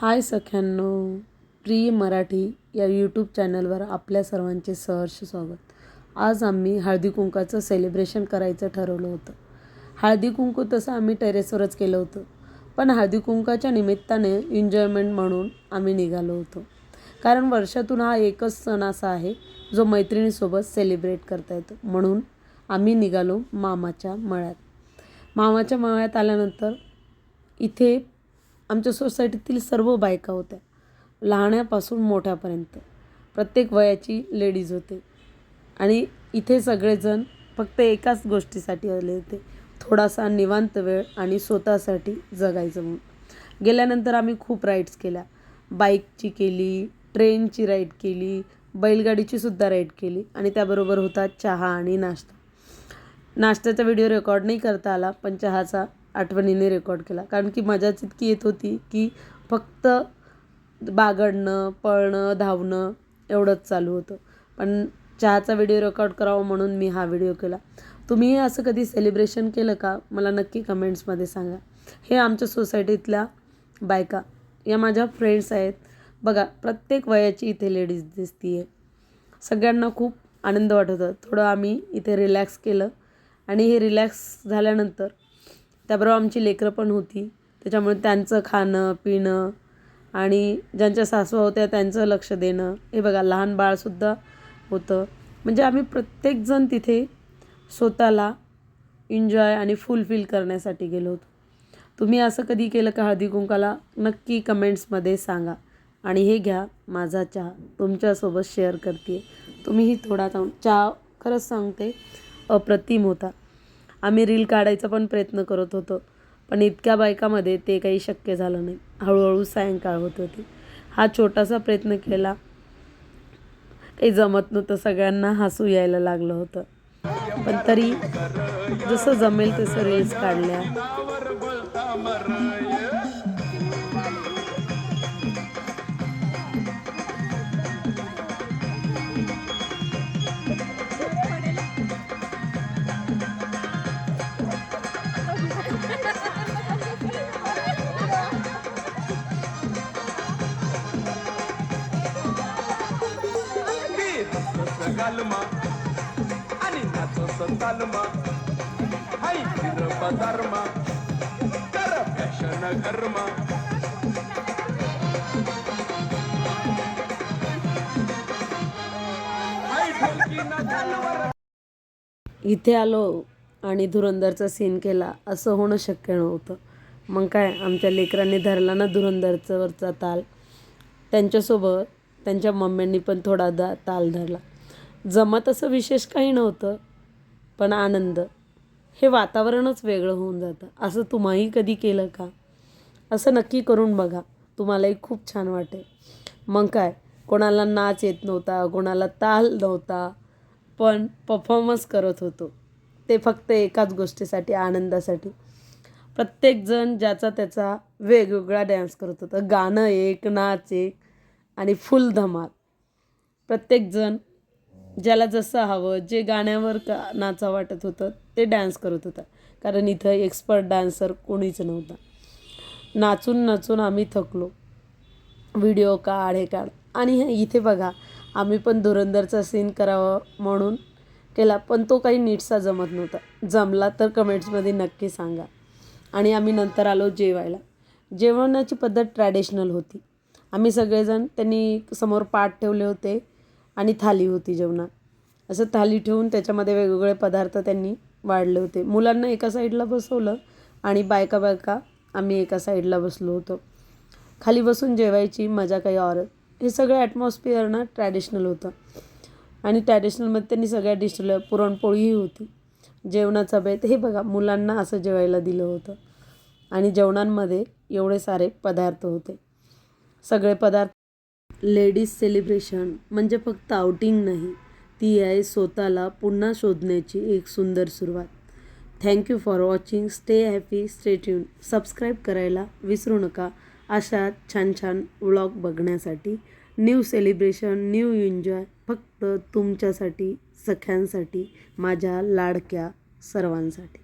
हाय सख्यांनो प्रिय मराठी या यूट्यूब चॅनलवर आपल्या सर्वांचे सहर्ष स्वागत. आज आम्ही हळदी कुंकाचं सेलिब्रेशन करायचं ठरवलं होतं. हळदी कुंकू तसं आम्ही टेरेसवरच केलं होतं. पण हळदी कुंकाच्या निमित्ताने एन्जॉयमेंट म्हणून आम्ही निघालो होतो. कारण वर्षातून हा एकच सण असा आहे जो मैत्रिणीसोबत सेलिब्रेट करता येतो. म्हणून आम्ही निघालो मामाच्या मळ्यात. मामाच्या मळ्यात आल्यानंतर इथे आमच्या सोसायटीतील सर्व बायका होत्या. लहाण्यापासून मोठ्यापर्यंत. प्रत्येक वयाची लेडीज होते. आणि इथे सगळेजण फक्त एकाच गोष्टीसाठी आले होते. थोडासा निवांत वेळ आणि स्वतःसाठी जगायचं म्हणून. गेल्यानंतर आम्ही खूप राईड्स केल्या. बाईकची केली ट्रेनची राईड केली बैलगाडीची सुद्धा राईड केली आणि त्याबरोबर होता चहा आणि नाश्ता. नाश्त्याचा व्हिडिओ रेकॉर्ड नाही करता आला पण चहाचा आठवणीने रेकॉर्ड केला. कारण की मजाच इतकी येत होती की फक्त बागडणं पळणं धावणं एवढंच चालू होतं. पण चहाचा व्हिडिओ रेकॉर्ड करावा म्हणून मी हा व्हिडिओ केला. तुम्हीही असं कधी सेलिब्रेशन केलं का? मला नक्की कमेंट्समध्ये सांगा. हे आमच्या सोसायटीतल्या बायका या माझ्या फ्रेंड्स आहेत. बघा प्रत्येक वयाची इथे लेडीज दिसती आहे सगळ्यांना खूप आनंद वाटत होता. थोडं आम्ही इथे रिलॅक्स केलं. आणि हे रिलॅक्स झाल्यानंतर त्याबरोबर आमची लेकरं पण होती. त्याच्यामुळे त्यांचं खाणं पिणं आणि ज्यांच्या सासवा होत्या त्यांचं लक्ष देणं हे बघा लहान बाळसुद्धा होतं. म्हणजे आम्ही प्रत्येकजण तिथे स्वतःला एन्जॉय आणि फुलफिल करण्यासाठी गेलो होतो. तुम्ही असं कधी केलं का? हळदी कुंकाला नक्की कमेंट्समध्ये सांगा. आणि हे घ्या माझा चहा. तुमच्यासोबत शेअर करते तुम्हीही थोडा चांग चहा खरंच सांगते अप्रतिम होता. आम्ही रील काढायचा पण प्रयत्न करत होतो. पण इतक्या बायकामध्ये ते काही शक्य झालं नाही. हळूहळू सायंकाळ होत होती. हा छोटासा प्रयत्न केला. काही जमत नव्हतं. सगळ्यांना हसू यायला लागलं होतं. पण तरी जसं जमेल तसं रील्स काढल्या. गालमा आणि नाचस तालमा हाय फिर बजारमा कर फॅशन गरमा इथे आलो आणि धुरंदरचा सीन केला. असं होणं शक्य नव्हतं. मग काय आमच्या लेकरांनी धरला ना धुरंधरचा वरचा ताल. त्यांच्यासोबत त्यांच्या मम्म्यांनी पण थोडा दा ताल धरला. जमत असं विशेष काही नव्हतं पण आनंद. हे वातावरणच वेगळं होऊन जातं. असं तुम्हाही कधी केलं का? असं नक्की करून बघा. तुम्हालाही खूप छान वाटेल. मग काय? कोणाला नाच येत नव्हता कोणाला ताल नव्हता पण परफॉर्मन्स करत होतो. ते फक्त एकाच गोष्टीसाठी आनंदासाठी. प्रत्येकजण ज्याचा त्याचा वेगवेगळा डॅन्स करत होता. गाणं एक नाच एक आणि फुल धमाल प्रत्येकजण ज्याला जसं हवं जे गाण्यावर का नाचा वाटत होतं ते डान्स करत होता. कारण इथं एक्सपर्ट डान्सर कोणीच नव्हता. नाचून नाचून आम्ही थकलो. व्हिडिओ काढ हे काढ. आणि इथे बघा आम्ही पण धुरंदरचा सीन करावं म्हणून केला पण तो काही नीटसा जमत नव्हता. जमला तर कमेंट्समध्ये नक्की सांगा. आणि आम्ही नंतर आलो जेवायला. जेवणाची पद्धत ट्रॅडिशनल होती. आम्ही सगळेजण त्यांनी समोर पाठ ठेवले होते. आणि थाली होती जेवणात. असं थाली ठेवून त्याच्यामध्ये वेगवेगळे पदार्थ त्यांनी वाढले होते. मुलांना एका साईडला बसवलं आणि बायका बायका आम्ही एका साईडला बसलो होतो. खाली बसून जेवायची मजा काही औरत हे सगळं ॲटमॉस्फिअर ना ट्रॅडिशनल होतं. आणि ट्रॅडिशनलमध्ये त्यांनी सगळ्या डिशला पुरणपोळीही होती. जेवणाचा बेत. हे बघा मुलांना असं जेवायला दिलं होतं. आणि जेवणांमध्ये एवढे सारे पदार्थ होते. सगळे पदार्थ लेडीज सेलिब्रेशन म्हणजे फक्त आउटिंग नाही ती आहे स्वतःला पुन्हा शोधण्याची एक सुंदर सुरुवात. Thank you for watching stay happy stay tune subscribe करायला विसरू नका. अशा छान छान व्लॉग बघण्यासाठी न्यू सेलिब्रेशन न्यू एन्जॉय फक्त तुमच्यासाठी सख्यांसाठी माझ्या लाडक्या सर्वांसाठी.